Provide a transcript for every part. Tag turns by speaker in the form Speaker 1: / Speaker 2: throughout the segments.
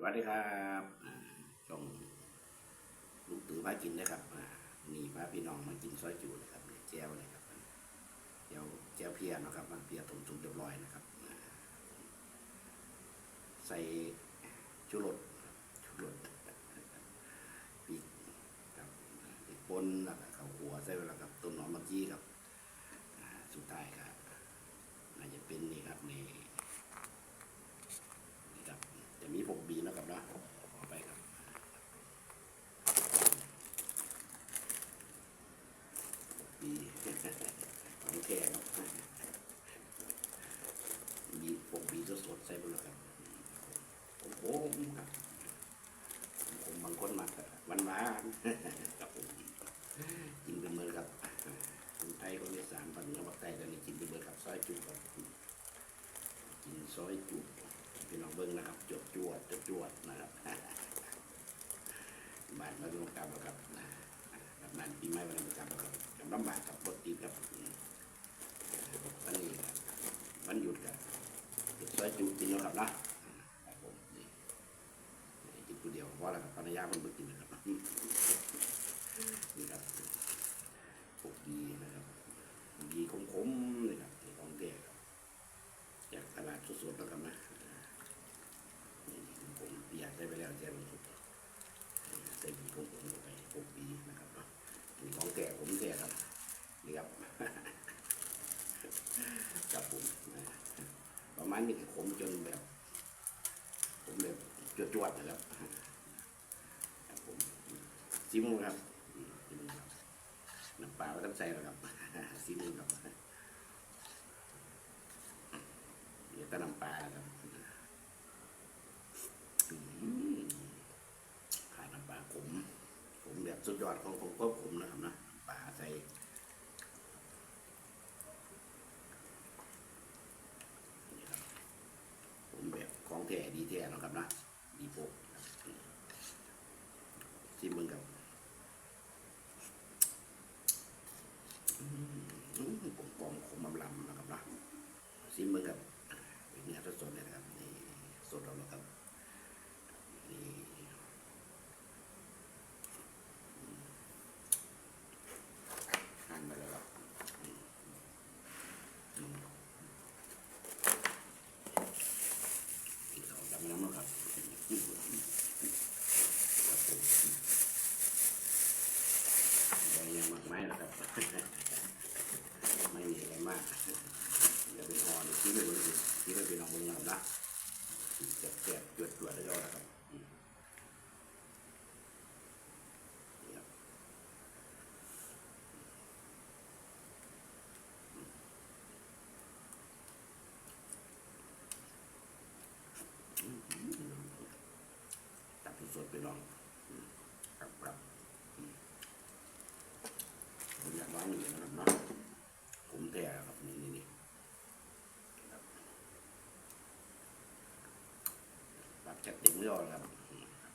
Speaker 1: สวัสดีครับช่องลูกตือพากินนะครับอ่านี่พาพี่น้องมากินซอยจูนะครับแจ้วเลยครับแจ้วแจ้วเพียนะครับมันเพียต้มสุกเรียบร้อยนะครับใส่ชูรสชูรสปีกครับปีกปนแล้วก็ข้าวหัวใส่แล้วครับต้นหอมมะกี้ครับอ่าสุดท้ายครับน่าจะเป็นนี่ครับนี่ นี่ครับจะมีผงบีนะครับเนาะขอไปครับบี ของแท้ครับมีผงบีสดๆใส่ไปแล้วครับโอ้โหครับผมบางคนมาหวานหวานๆ ครับผมกินเป็นมือครับคนไทยคนอีสานปันเนื้อปักไตตอนนี้กินเป็นมือครับซอยจุครับกินซอยจุพี่น้องเบิ้งนะครับจวดจวดจวดจวดนะครับบานมาดูกรรมครับกับบ้านปีใหม่วันนี้กรรมครับกำลำบากกับบทตีกับอันนี้ครับวันหยุดครับซอยจุกินแล้วครับนะครับผมนี่กินคนเดียวเพราะอะไรครับภรรยามันไม่กินครับพวกดีนะครับดีขมๆนี่ครับนี่ของแท้ครับ จากตลาดสดๆแล้วกันนะนี่ผมอยากได้ไปแล้วแจ้งสุดใส่บีผมผมลงไปหกปีนะครับเนาะนี่ของแก่ผมแก่ครับนี่ครับ กับผมนะประ มาณนี้ผมจนแบบผมแบบจวดๆนะครับครับผมซิมครับอืมซิมครับน้ำปลาก็ต้องใส่แล้วครับซิมครับเดี๋ยวก็น้ำปลาครับขาดน้ำปลาขมขมแบบสุดยอดของของพวกขมนะครับนะปลาใส่นี่ครับผมแบบของแท้ดีแท้เนาะครับนะดีโปกครับชิมมึงกับอืมผมกลมขมอำลำนะครับนะ ซิมเบอร์กับเป็นเนื้อสดๆเลยนะครับนี่สดแล้วนะครับนี่หั่นไปแล้วครับอืมอืมกินข้าวดำน้ำแล้วครับครับผมได้ยังมากไม้แล้วครับ ไม่มีอะไรมาก เดี๋ยวเป็นหอนี่ที่ไม่รู้สิที่ไม่เป็นของมึงนะครับนะเจ็บเจ็บจวดจวดแล้วก็นะครับอืมนี่ครับอืมอืมอืม ตับสดๆไปลองครับครับอืมผมอยากวางอย่างนี้นะครับเนาะผมแท้ครับนี่นี่นี่ครับจัดเต็มเรียอยครับอืมครับ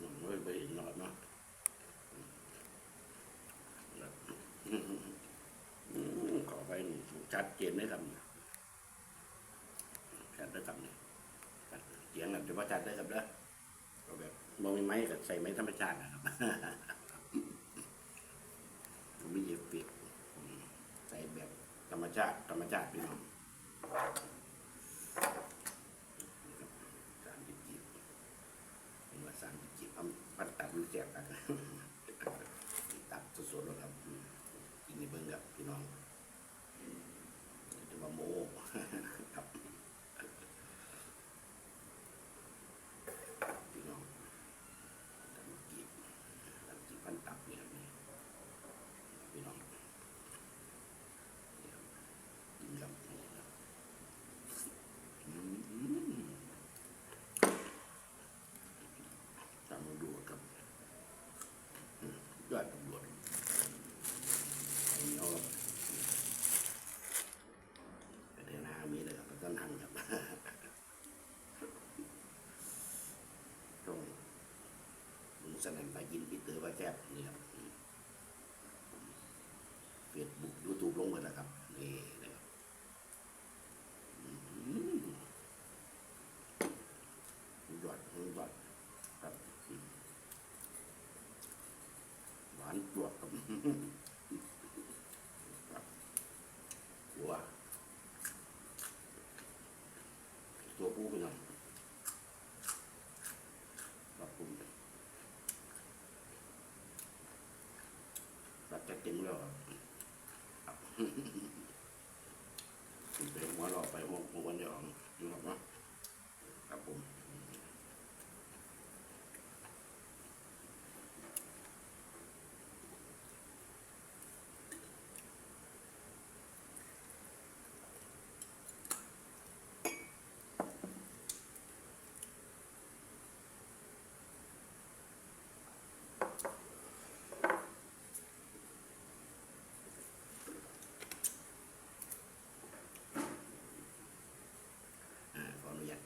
Speaker 1: ผมไม่ไปเห็นหรอกเนาะครับขอไปนี่ชัดเจนเลยครับชัดได้ครับนี่ชัดเสียงแบบ จัดได้ครับเด้อก็แบบมองมีไม้กับใส่ไม้ธรรมชาตินะครับผมมีเอฟเฟกต์อืมใส่แบบธรรมชาติธรรมชาติพี่น้องสามสิบจีบผมว่าสามสิบจีบพัดตับมันแจกกันตับสดๆแล้วครับอืมกินในเบิ้งกับพี่น้องายินปีเตอร์ว่าแซ่บนี่ครับเฟซบุ๊กยูทูบลงหมดแล้วครับนี่นะครับยอดยอดครับหวานจวดครับ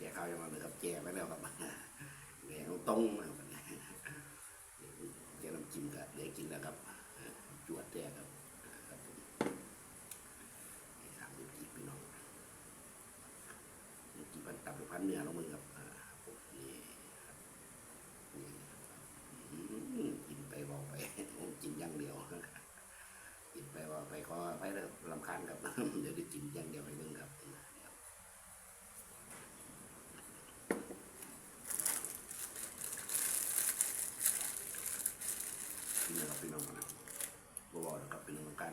Speaker 1: แจกข้ายังมาเหมือนกับแจกไม่แล้วครับแหนตรงนะค นะครับพี่น้องครับอกนะครับพี่น้องกัน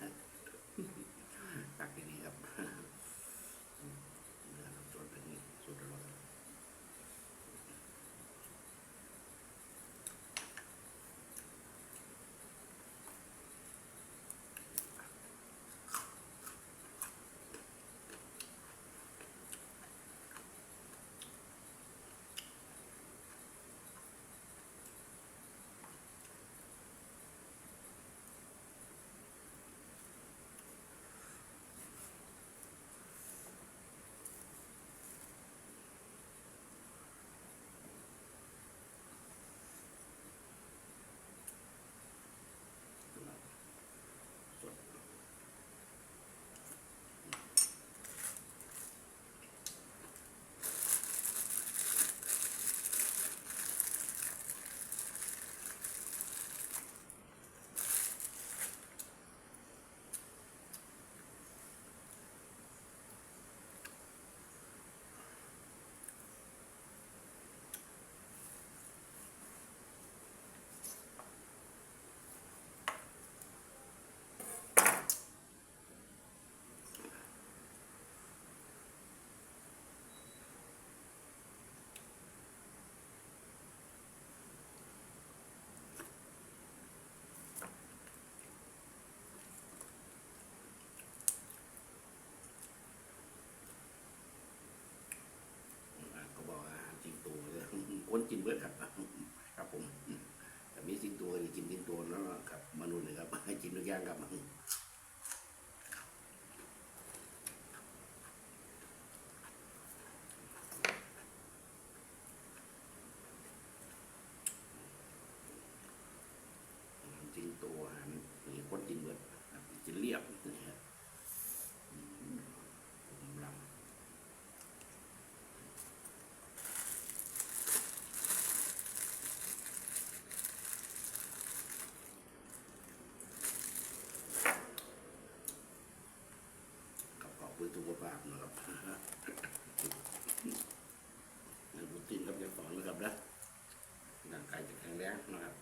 Speaker 1: คนกินเบิดครับครับผมแต่มีสิ่งตัวกินสิ่งตัวแล้วครับมนุษย์นะครับกินทุกอย่างครับ พื่อสุขภาพนะครับบุตรินครับจะสอนนะครับนะร่างกายจะแข็งแรงนะครับ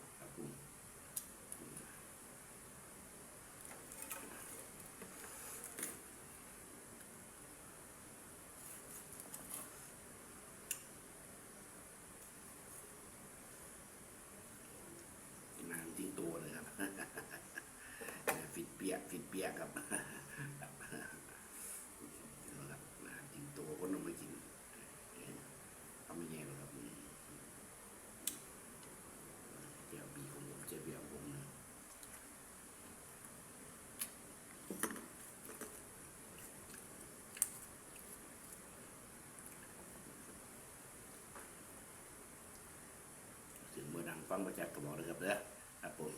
Speaker 1: ฟังมาจากกระบอกนะครับเด้อครับผม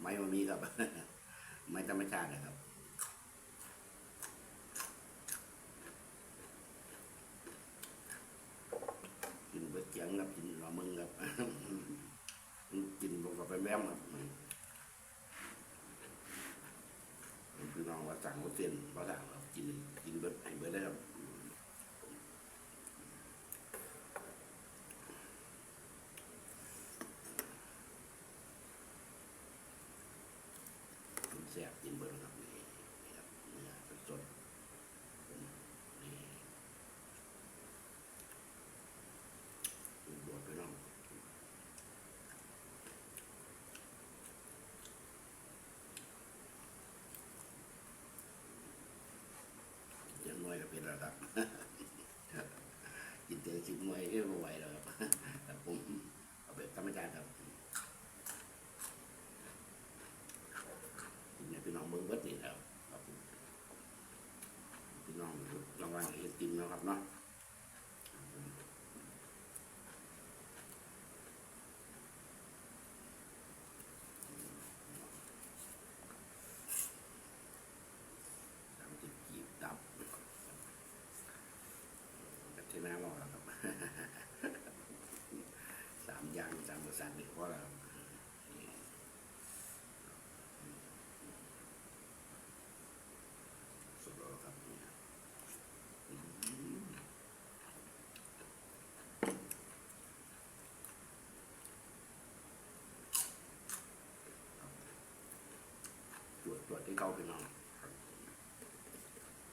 Speaker 1: ไม่มามีครับ ไม่ธรรมชาตินะครับ 你们干嘛？ ตรวจที่เก้าไปนอน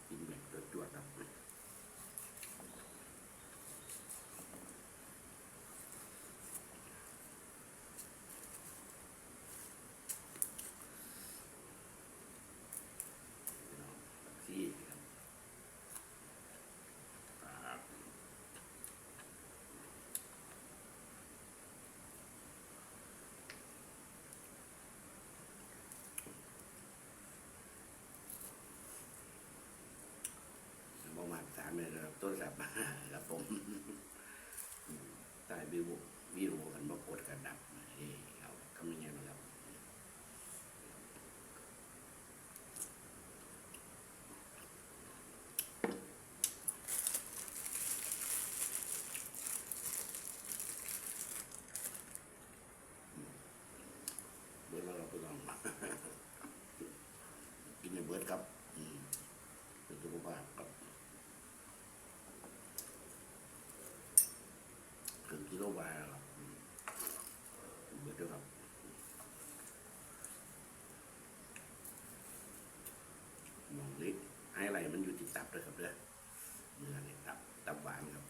Speaker 1: กินแบบตรวจตรวจครับ will. ตับด้วยครับเด้อเนื้อนี่ตับตับหวานครับ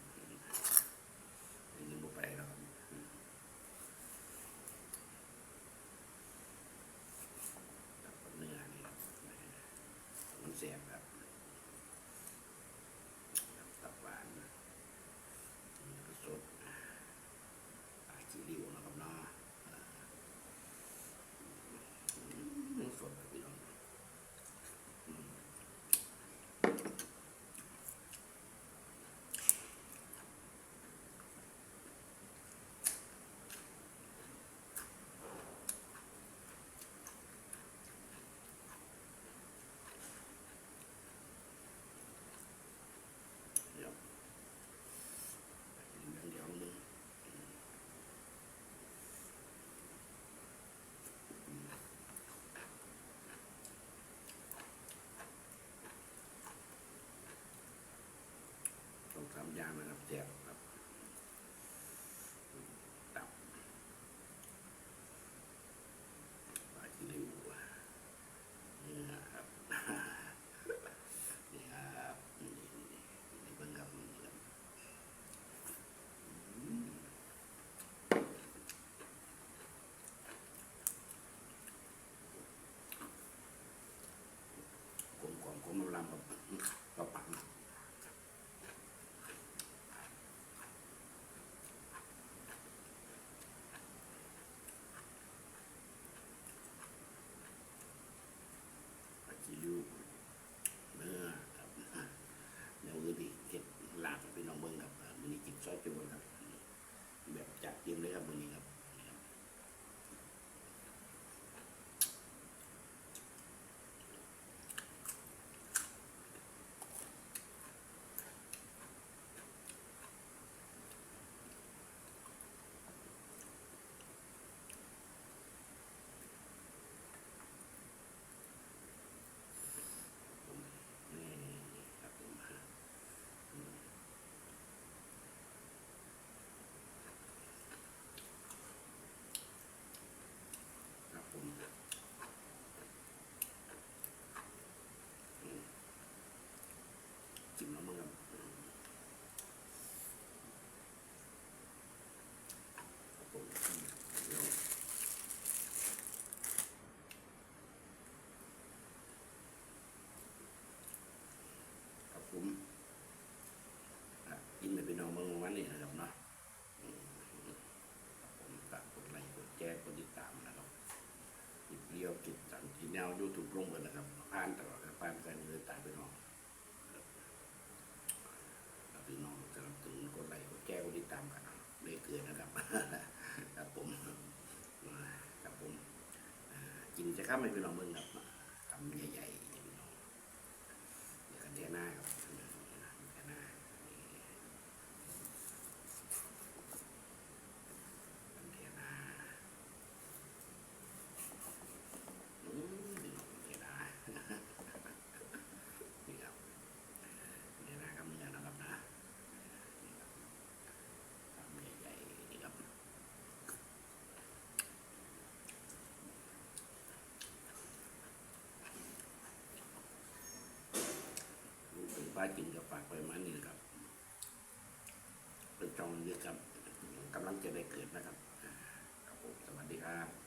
Speaker 1: ข้ามไปเป็นหนองเมืองเราากินกับปากไปมานี่ครับ เป็นจองเยอะครับกำลังจะได้เกิดนะครับครับผมสวัสดีครับ